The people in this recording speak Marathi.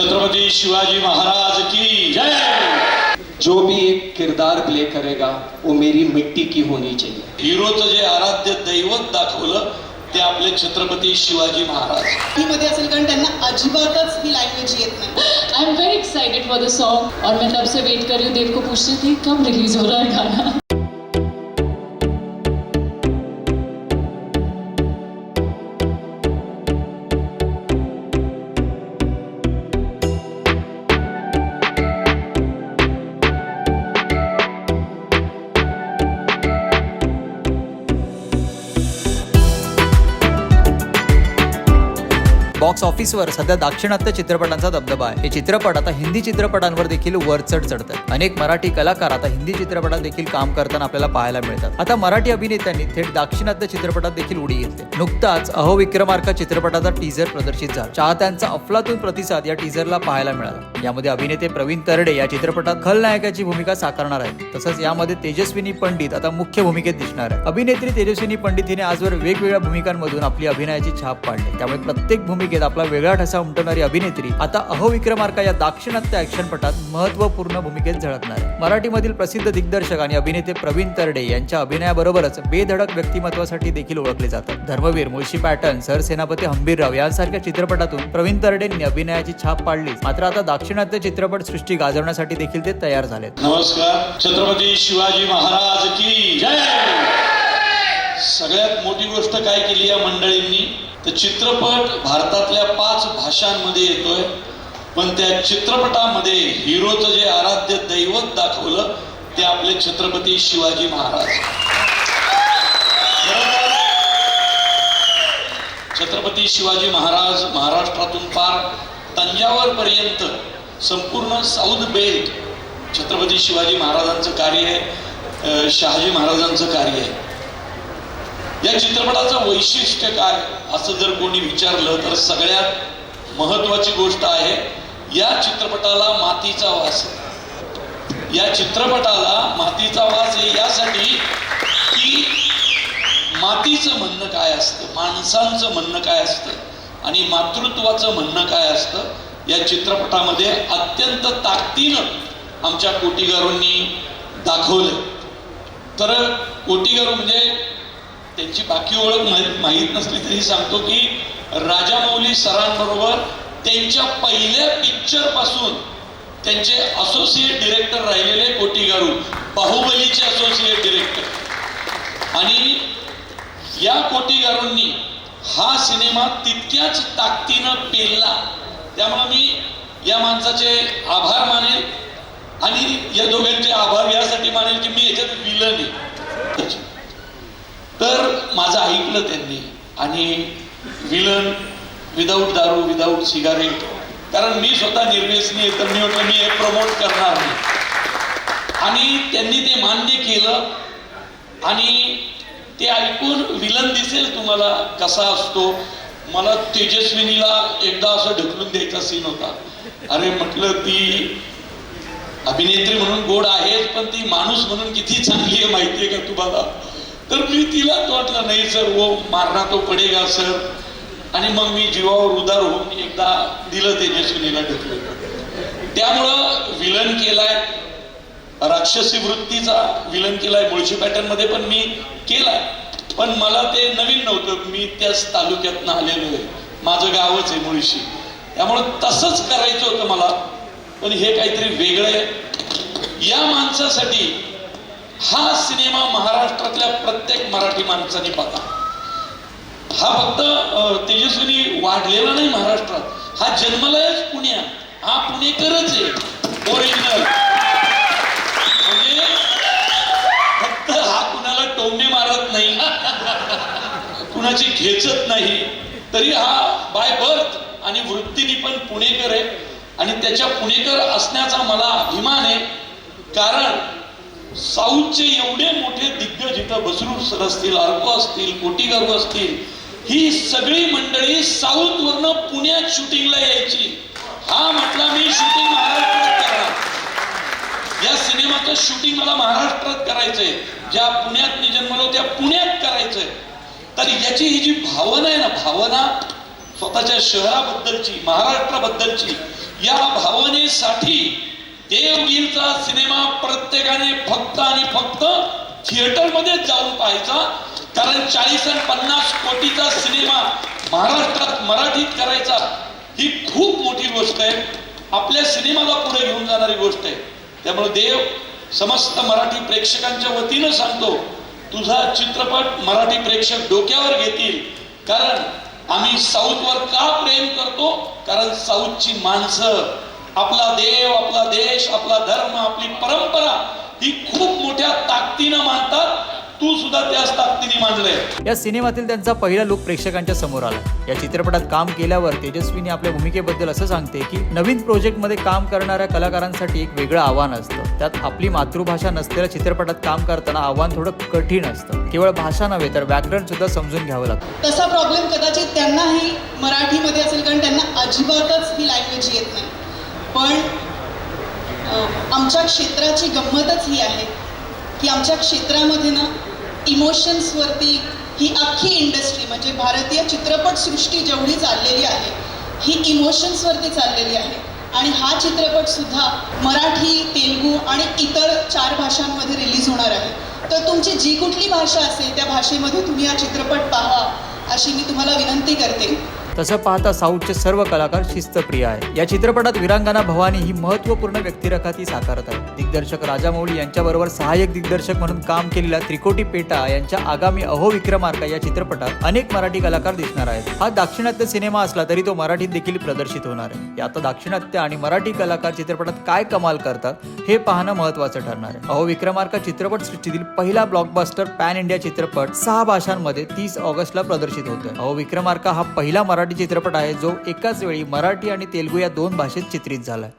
छत्रपति शिवाजी महाराज की जय। जो भी एक किरदार प्ले करेगा वो मेरी मिट्टी की होनी चाहिए। हिरोचं जे आराध्य दैवत दाखवलं ते आपले छत्रपती शिवाजी महाराज. मध्ये असेल कारण त्यांना अजिबातच ही लँग्वेज येत नाही. I am very excited for the song और मैं तब से वेट कर रही हूँ देव को पूछ रही थी कब रिलीज हो रहा है गाना? बॉक्स ऑफिसवर सध्या दाक्षिणात्य चित्रपटांचा दबदबा आहे. हे चित्रपट आता हिंदी चित्रपटांवर देखील वर चढ चढतात. अनेक मराठी कलाकार आता हिंदी चित्रपटात देखील काम करताना आपल्याला पाहायला मिळतात. आता मराठी अभिनेत्यांनी थेट दाक्षिणात्य चित्रपटात देखील उडी घेतली. नुकताच अहो विक्रमार्का चित्रपटाचा टीझर प्रदर्शित झाला. चाहत्यांचा अफलातून प्रतिसाद या टीझरला पाहायला मिळाला. यामध्ये अभिनेते प्रवीण तरडे या चित्रपटात खलनायकाची भूमिका साकारणार आहे तसंच यामध्ये तेजस्विनी पंडित आता मुख्य भूमिकेत दिसणार आहे अभिनेत्री तेजस्विनी पंडित हिने आजवर वेगवेगळ्या भूमिकांमधून आपली अभिनयाची छाप पाडली. त्यामुळे प्रत्येक भूमिका मालिकेत आपला वेगळा ठसा उमटवणारी अभिनेत्री आता अहो विक्रमार्का या दाक्षिणात्य ॲक्शनपटात महत्त्वपूर्ण भूमिकेत झळकणार आहे. मराठीमधील प्रसिद्ध दिग्दर्शक आणि अभिनेते प्रवीण तरडे यांच्या अभिनयाबरोबरच बेधडक व्यक्तिमत्वासाठी देखील ओळखले जातात. धर्मवीर मुळशी पॅटर्न सरसेनापती हंबीरराव यांसारख्या चित्रपटातून प्रवीण तरडेंनी अभिनयाची छाप पाडली मात्र आता दाक्षिणात्य चित्रपट सृष्टी गाजवण्यासाठी देखील ते तयार झालेत. नमस्कार. छत्रपती शिवाजी महाराज की जय! सगळ्यात मोठी गोष्ट काय केली या मंडळींनी? तर चित्रपट भारतातल्या पाच भाषांमध्ये येतोय. पण त्या चित्रपटामध्ये हिरोचं जे आराध्य दैवत दाखवलं ते आपले छत्रपती शिवाजी महाराज. छत्रपती शिवाजी महाराज महाराष्ट्रातून पार तंजावर पर्यंत संपूर्ण साऊथ बेल्ट छत्रपती शिवाजी महाराजांचं कार्य आहे शहाजी महाराजांचं कार्य आहे. या चित्रपटाचं वैशिष्ट्य काय असं जर कोणी विचारलं तर सगळ्यात महत्वाची गोष्ट आहे या चित्रपटाला मातीचा वास आहे. या चित्रपटाला मातीचा वास आहे यासाठी की मातीचं म्हणणं काय असतं माणसांचं म्हणणं काय असतं आणि मातृत्वाचं म्हणणं काय असतं या चित्रपटामध्ये अत्यंत ताकदीनं आमच्या कोटीगारूंनी दाखवलं तर कोटीगारू म्हणजे त्यांची बाकी ओळख माहीत माहीत नसली तरी सांगतो की राजामौली सरांबरोबर त्यांच्या पहिल्या पिक्चरपासून त्यांचे असोसिएट डिरेक्टर राहिलेले कोटीगारू बाहुबलीचे असोसिएट डिरेक्टर आणि या कोटीगारूंनी हा सिनेमा तितक्याच ताकदीनं पेलला. त्यामुळे मी या माणसाचे आभार मानेल आणि या दोघांचे आभार यासाठी मानेल की मी याच्यात विलन आहे. तर माझं ऐकलं त्यांनी. आणि विलन विदाऊट दारू विदाऊट सिगारेट कारण मी स्वतः निर्व्यसनी आहे तर मी म्हटलं मी हे प्रमोट करणार नाही. आणि त्यांनी ते मान्य केलं. आणि ते ऐकून विलन दिसेल तुम्हाला कसा असतो. मला तेजस्विनीला एकदा असं ढकलून द्यायचा सीन होता. अरे म्हटलं ती अभिनेत्री म्हणून गोड आहेच पण ती माणूस म्हणून किती चांगली आहे माहिती आहे का तुम्हाला? तर मी तिला वाटलं नाही सर वो मारना तो पडेगा सर. आणि मग मी जीवावर उदार होऊन एकदा दिलं तेजस्विनीला ढकलून. त्यामुळं विलन केलाय राक्षसी वृत्तीचा विलन केलाय मुळशी पॅटर्नमध्ये पण मी केलाय. पण मला ते नवीन नव्हतं मी त्याच तालुक्यातनं आलेलो आहे. माझं गावच आहे मुळशी. त्यामुळं तसंच करायचं होतं मला पण हे काहीतरी वेगळं आहे. या माणसासाठी हा सिनेमा महाराष्ट्रातल्या प्रत्येक मराठी माणसाने बघा. हा फक्त अं, वाढलेला नाही महाराष्ट्रात. हा जन्मलायच पुण्यात हा पुणेकरच आहे. ओरिजिनल म्हणजे फक्त हा कुणाला टोमणे मारत नाही. कुणाची खेचत नाही. तरी हा बाय बर्थ आणि वृत्तीने पण पुणेकर आहे. आणि त्याच्या पुणेकर असण्याचा मला अभिमान आहे. कारण साऊथचे एवढे मोठे दिग्गज इथं बसरूर सर असतील अर्को असतील कोटीगारू असतील ही सगळी मंडळी साऊथ वरनं पुण्यात शूटिंगला यायची. हा म्हटला मी शूटिंग महाराष्ट्रात करणार या सिनेमाचं शूटिंग मला महाराष्ट्रात करायचंय. ज्या पुण्यात मी जन्मलो त्या पुण्यात करायचंय. तर याची ही जी भावना आहे ना भावना स्वतःच्या शहराबद्दलची महाराष्ट्राबद्दलची या भावनेसाठी देवगीरचा सिनेमा प्रत्येकाने फक्त आणि फक्त थिएटरमध्ये जाऊन पाहायचा. कारण चाळीस आणि पन्नास कोटीचा सिनेमा महाराष्ट्रात मराठीत करायचा ही खूप मोठी गोष्ट आहे. आपल्या सिनेमाला पुढे घेऊन जाणारी गोष्ट आहे. त्यामुळे देव समस्त मराठी प्रेक्षकांच्या वतीनं सांगतो तुझा चित्रपट मराठी प्रेक्षक डोक्यावर घेतील. कारण आम्ही साऊथवर का प्रेम करतो? कारण साऊथची माणसं आपला देव आपला देश आपला धर्म आपली परंपरा ही खूप मोठ्या ताकदीनं मानतात. तू सुद्धा त्याच ताकदीने मानलंय. या सिनेमातील त्यांचा पहिला लुक प्रेक्षकांच्या समोर आला. या चित्रपटात काम केल्यावर तेजस्वीने आपल्या भूमिकेबद्दल असं सांगते की नवीन प्रोजेक्टमध्ये काम करणाऱ्या कलाकारांसाठी एक वेगळं आव्हान असतं. त्यात आपली मातृभाषा नसलेल्या चित्रपटात काम करताना आव्हान थोडं कठीण असतं. केवळ भाषा नव्हे तर व्याकरण सुद्धा समजून घ्यावं लागतं. तसा प्रॉब्लेम कदाचित त्यांनाही मराठीमध्ये असेल कारण त्यांना अजिबातच ही लँग्वेज येत नाही. पण आमच्या क्षेत्राची गंमतच ही आहे की आमच्या क्षेत्रामध्ये ना इमोशन्सवरती ही अख्खी इंडस्ट्री म्हणजे भारतीय चित्रपटसृष्टी जेवढी चाललेली आहे ही इमोशन्सवरती चाललेली आहे. आणि हा चित्रपट सुद्धा मराठी तेलुगू आणि इतर चार भाषांमध्ये रिलीज होणार आहे. तर तुमची जी कुठली भाषा असेल त्या भाषेमध्ये तुम्ही हा चित्रपट पाहा अशी मी तुम्हाला विनंती करते. तसं पाहता साऊथचे सर्व कलाकार शिस्तप्रिय आहे या चित्रपटात विरांगना भवानी ही महत्त्वपूर्ण व्यक्तिरेखा ती साकारत आहे दिग्दर्शक राजामौली यांच्याबरोबर सहाय्यक दिग्दर्शक म्हणून काम केलेल्या त्रिकोटी पेटा यांच्या आगामी अहो विक्रमार्का या चित्रपटात अनेक मराठी कलाकार दिसणार आहेत. हा दाक्षिणात्य सिनेमा असला तरी तो मराठीत देखील प्रदर्शित होणार आहे. आता दाक्षिणात्य आणि मराठी कलाकार चित्रपटात काय कमाल करतात हे पाहणं महत्त्वाचं ठरणार आहे. अहो विक्रमार्का चित्रपट सृष्टीतील पहिला ब्लॉकबस्टर पॅन इंडिया चित्रपट सहा भाषांमध्ये तीस ऑगस्टला प्रदर्शित होतोय. अहो विक्रमार्का हा पहिला मराठी चित्रपट आहे जो एकाच वेळी मराठी आणि तेलुगू या दोन भाषेत चित्रित झालाय.